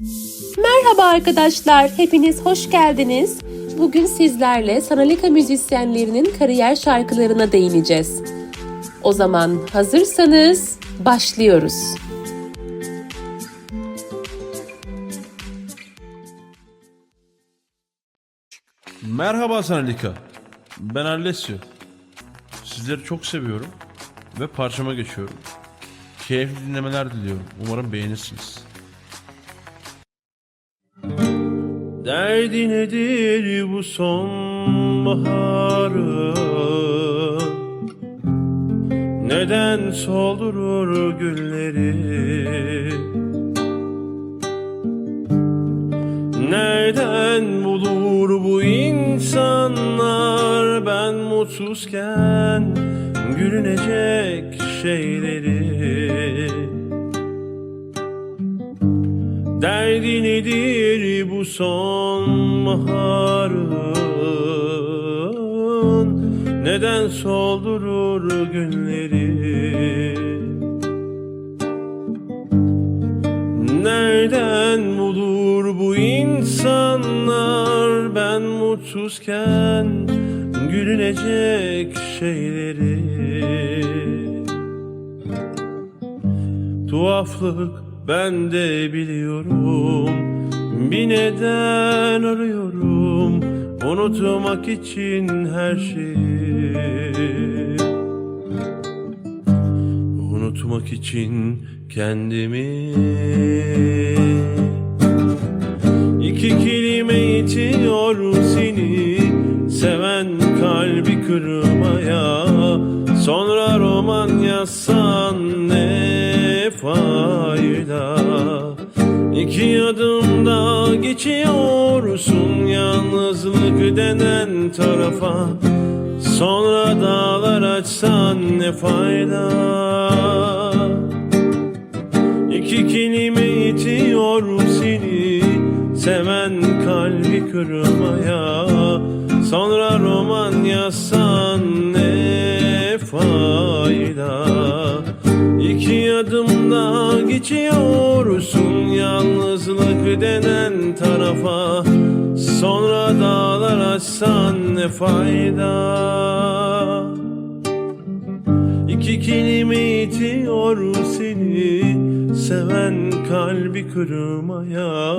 Merhaba arkadaşlar, hepiniz hoş geldiniz. Bugün sizlerle Sanalika müzisyenlerinin kariyer şarkılarına değineceğiz. O zaman hazırsanız başlıyoruz. Merhaba Sanalika. Ben Alessio. Sizleri çok seviyorum ve parçama geçiyorum. Keyifli dinlemeler diliyorum. Umarım beğenirsiniz. Derdi nedir bu sonbaharın? Neden soldurur gülleri? Nereden bulur bu insanlar ben mutsuzken gülünecek şeyleri Derdi nedir bu sonbaharın? Neden soldurur günleri? Nereden bulur bu insanlar ben mutsuzken gülünecek şeyleri? Tuhaflık ben de biliyorum Bir neden arıyorum Unutmak için her şeyi. Unutmak için kendimi. İki kelime yetiyor seni Seven kalbi kırmaya. Sonra roman yazsan ne fayda İki adımda geçiyorsun Yalnızlık denen tarafa. Sonra dağlar açsan ne fayda? İki kelime yetiyor seni Seven kalbi kırmaya. Sonra roman yazsan ne fayda. İki adımda geçiyorsun Yalnızlık denen tarafa. Sonra dağlar açsan ne fayda? İki kelime yetiyor seni Seven kalbi kırmaya.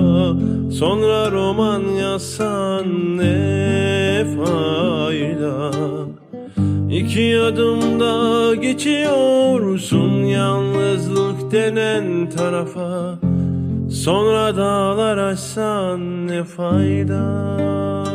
Sonra roman yazsan ne fayda İki adımda geçiyorsun Yalnızlık denen tarafa. Sonra dağlar açsan ne fayda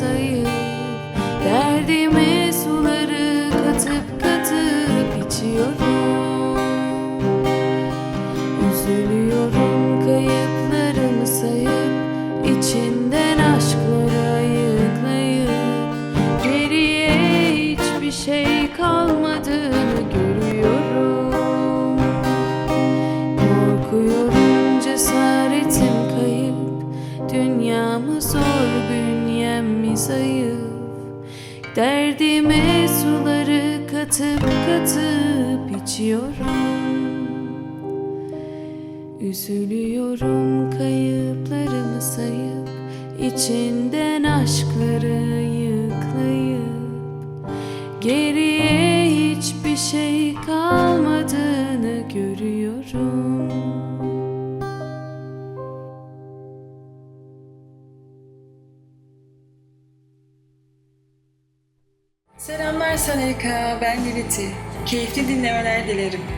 可以。yaşıyorum Üzülüyorum kayıplarımı sayıp içinden aşkları yıklayıp. Geriye hiçbir şey kalmadığını görüyorum. Selamlar Saneka, ben Lilith'i. Keyifli dinlemeler dilerim.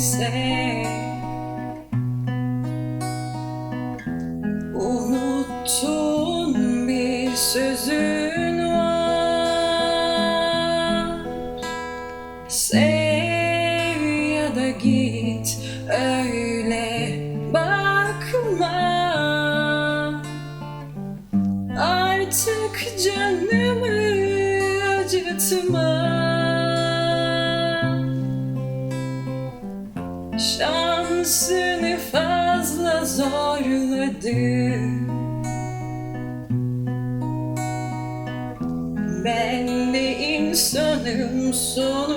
say. so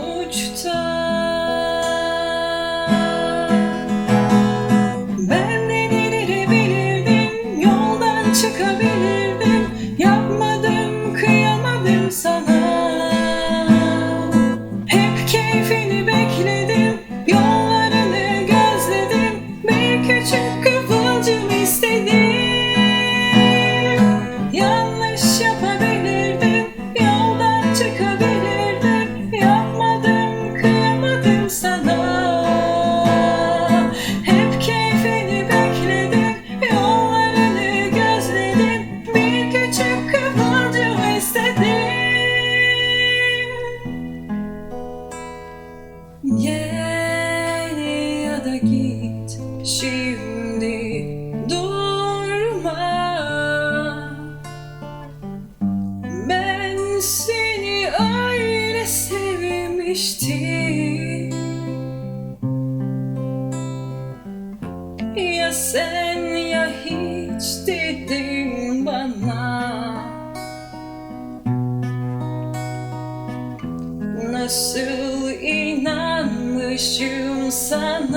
sen ya hiç dedim bana. Nasıl inanmışım sana?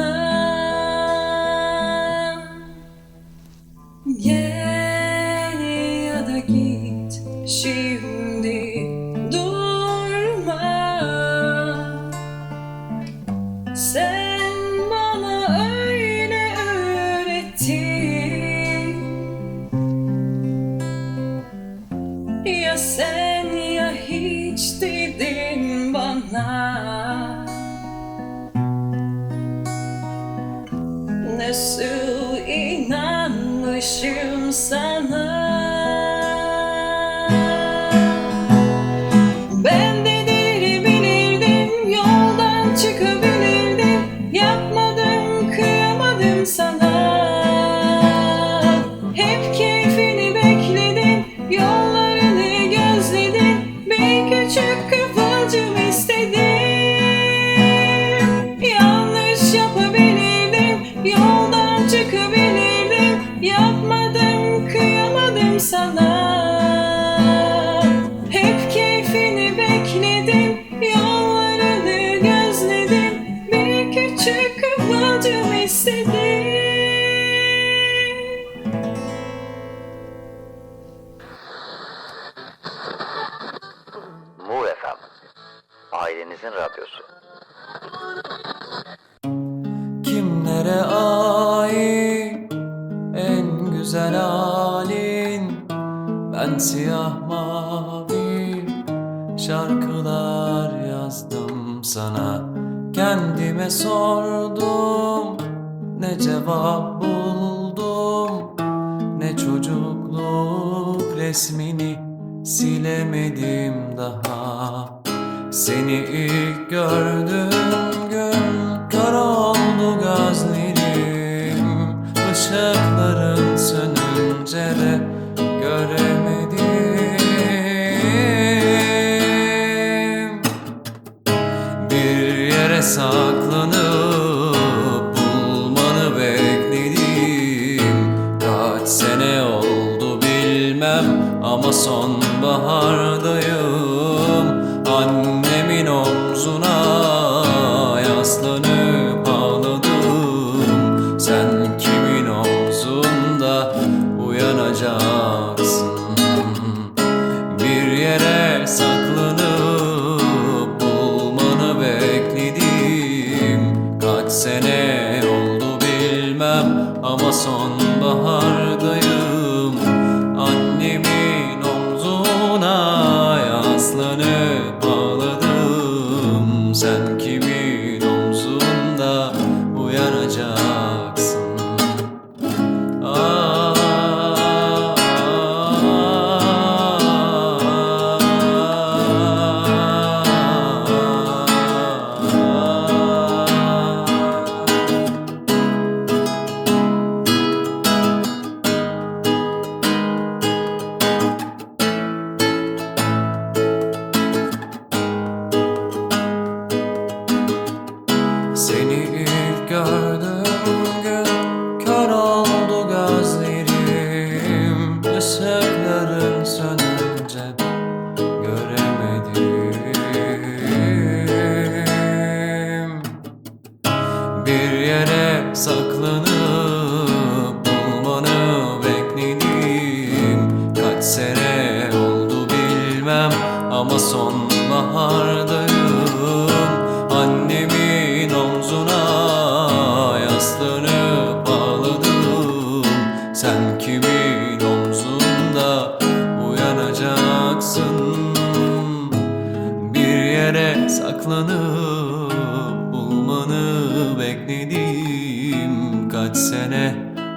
silence. Deniz'in radyosu. Kimlere ait en güzel halin? Ben siyah mavi şarkılar yazdım sana. Kendime sordum ne cevap buldum ne çocukluk resmini silemedim daha. Seni ilk gördüğüm gün kar oldu gözlerim. Işıkların sönünce de göremedim. Bir yere saklanıp bulmanı bekledim. Kaç sene oldu bilmem ama sonbaharda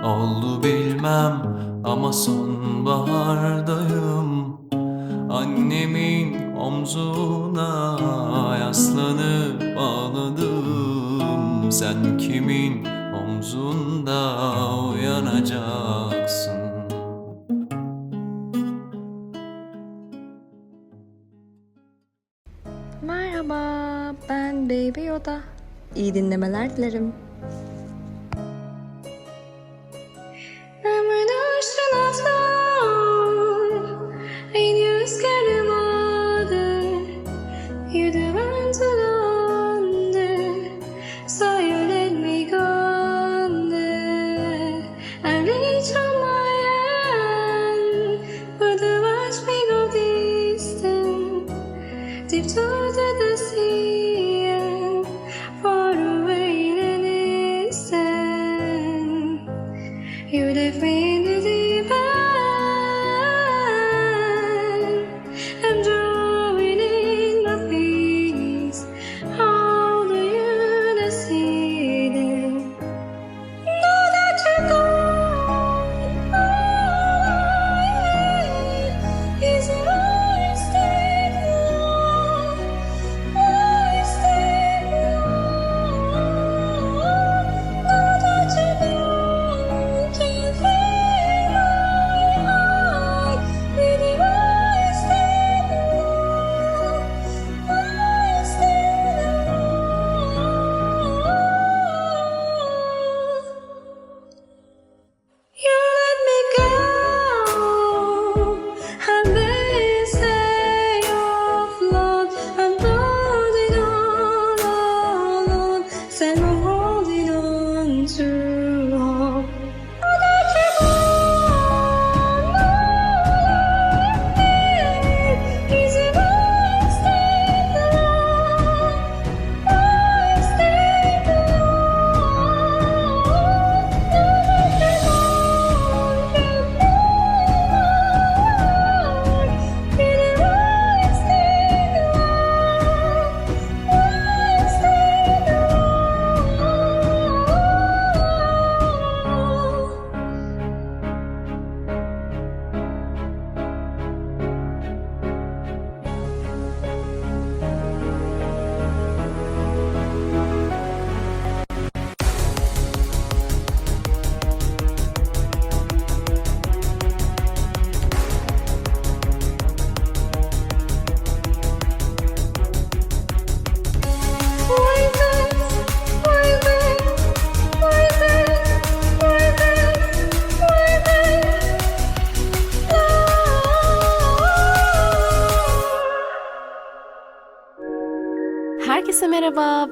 oldu bilmem ama sonbahardayım. Annemin omzuna yaslanıp ağladım. Sen kimin omzunda uyanacaksın? Merhaba ben Baby Yoda. İyi dinlemeler dilerim.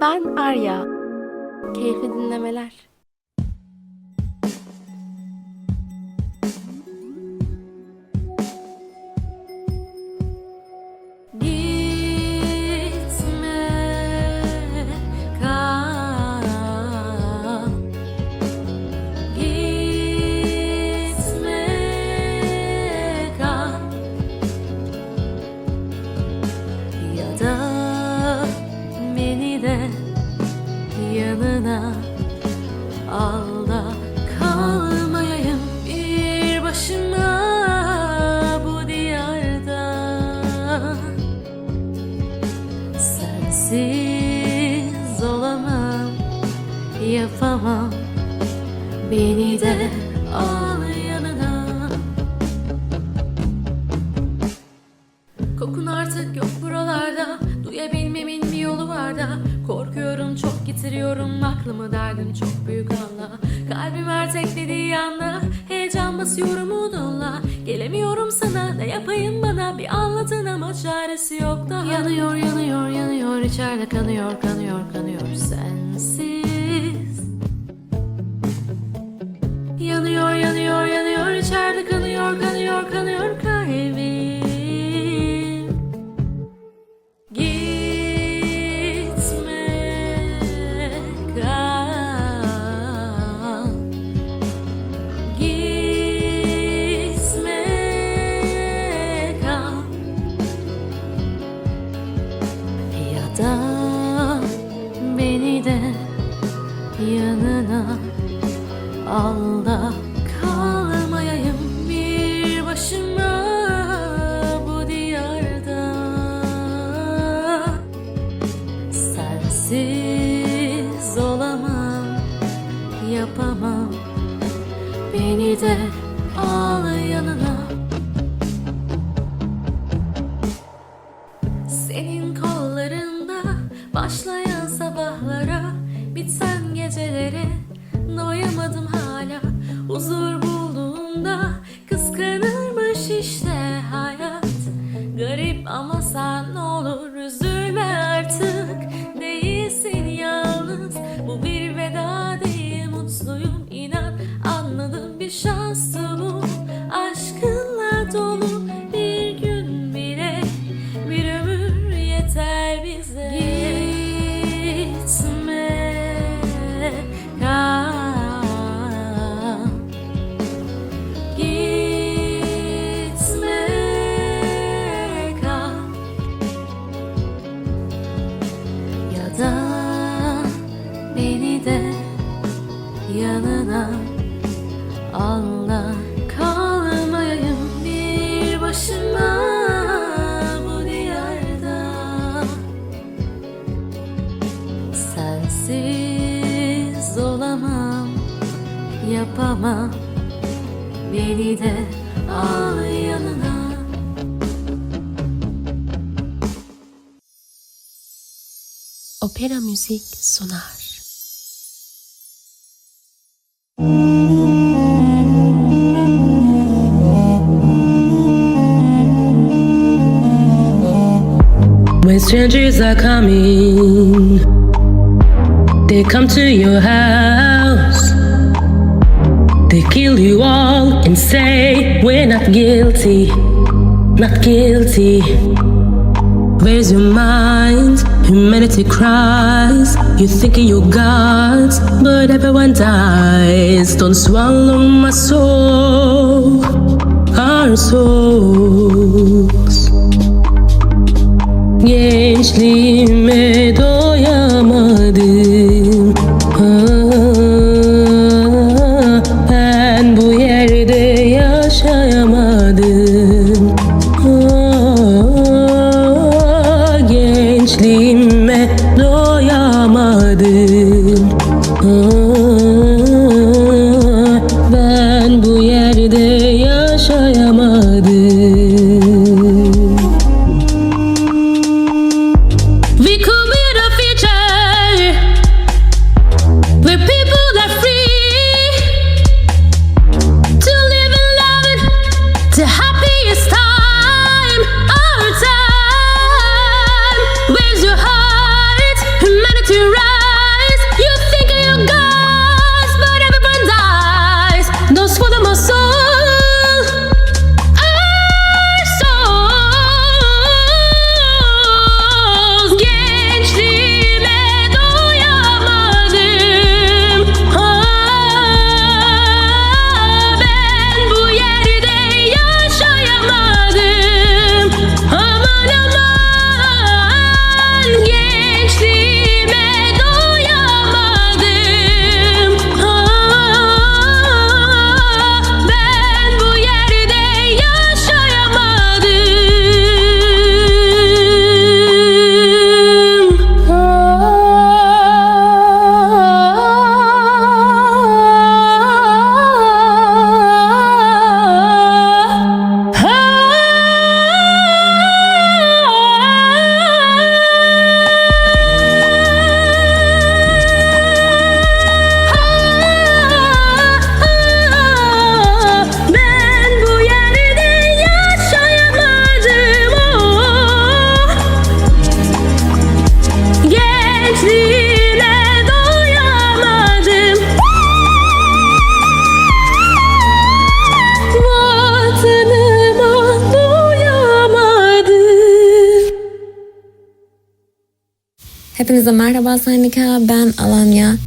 Ben Arya. Keyifli dinlemeler. Çok getiriyorum Aklımı derdim çok büyük Allah Kalbim her tek dediği anda Heyecan basıyorum udunla Gelemiyorum sana ne yapayım bana Bir anlatın ama çaresi yok daha Yanıyor yanıyor yanıyor içeride kanıyor kanıyor kanıyor Sensiz Yanıyor yanıyor yanıyor içeride kanıyor kanıyor kanıyor kalbim al Opera müzik sunar. When strangers are coming, they come to your house. They kill you all and say, We're not guilty, not guilty. Where's your mind? Humanity cries. You're thinking you're gods, but everyone dies. Don't swallow my soul, our souls. Gençliğime doyamadım Hepinize merhaba Saynika, ben Alanya.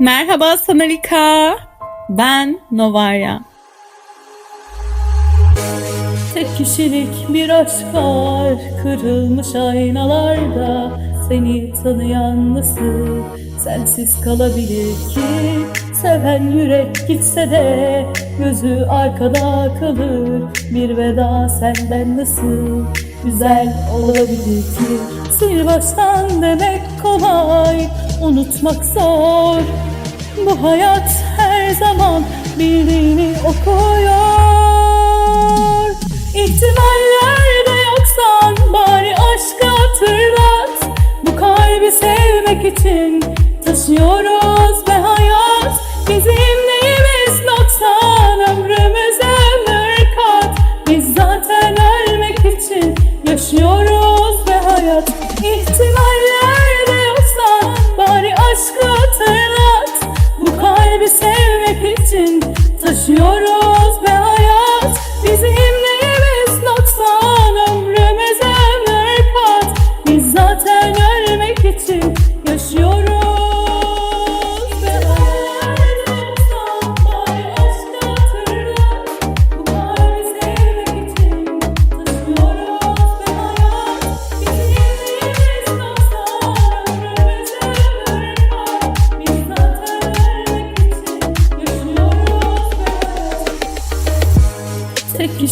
Merhaba Sanalika. Ben Novarya. Tek kişilik bir aşk var kırılmış aynalarda. Seni tanıyan nasıl sensiz kalabilir ki? Seven yürek gitse de gözü arkada kalır. Bir veda senden nasıl güzel olabilir ki? Sil baştan demek kolay unutmak zor Bu hayat her zaman bildiğini okuyor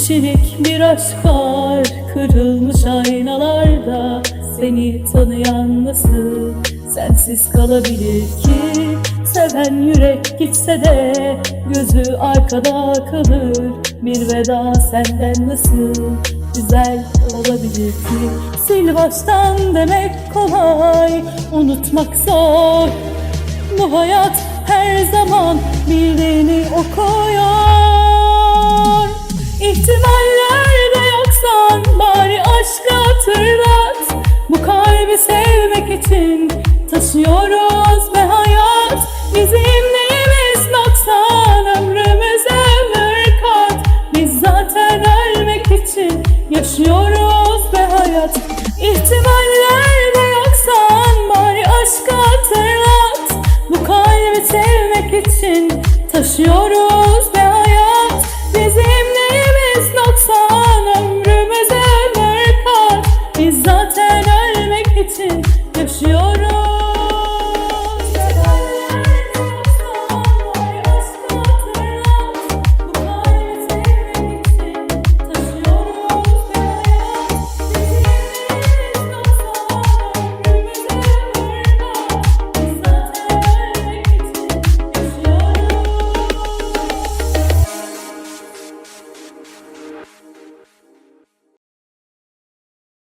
Tek kişilik bir aşk var Kırılmış aynalarda Seni tanıyan nasıl Sensiz kalabilir ki? Seven yürek gitse de Gözü arkada kalır. Bir veda senden nasıl Güzel olabilir ki? Sil baştan demek kolay Unutmak zor. Bu hayat her zaman bildiğini okuyor İhtimallerde yoksan bari aşkı hatırlat. Bu kalbi sevmek için taşıyoruz ve hayat. Bizim neyimiz noksan ömrümüz ömür kat. Biz zaten ölmek için yaşıyoruz ve hayat. İhtimallerde yoksan bari aşkı hatırlat. Bu kalbi sevmek için taşıyoruz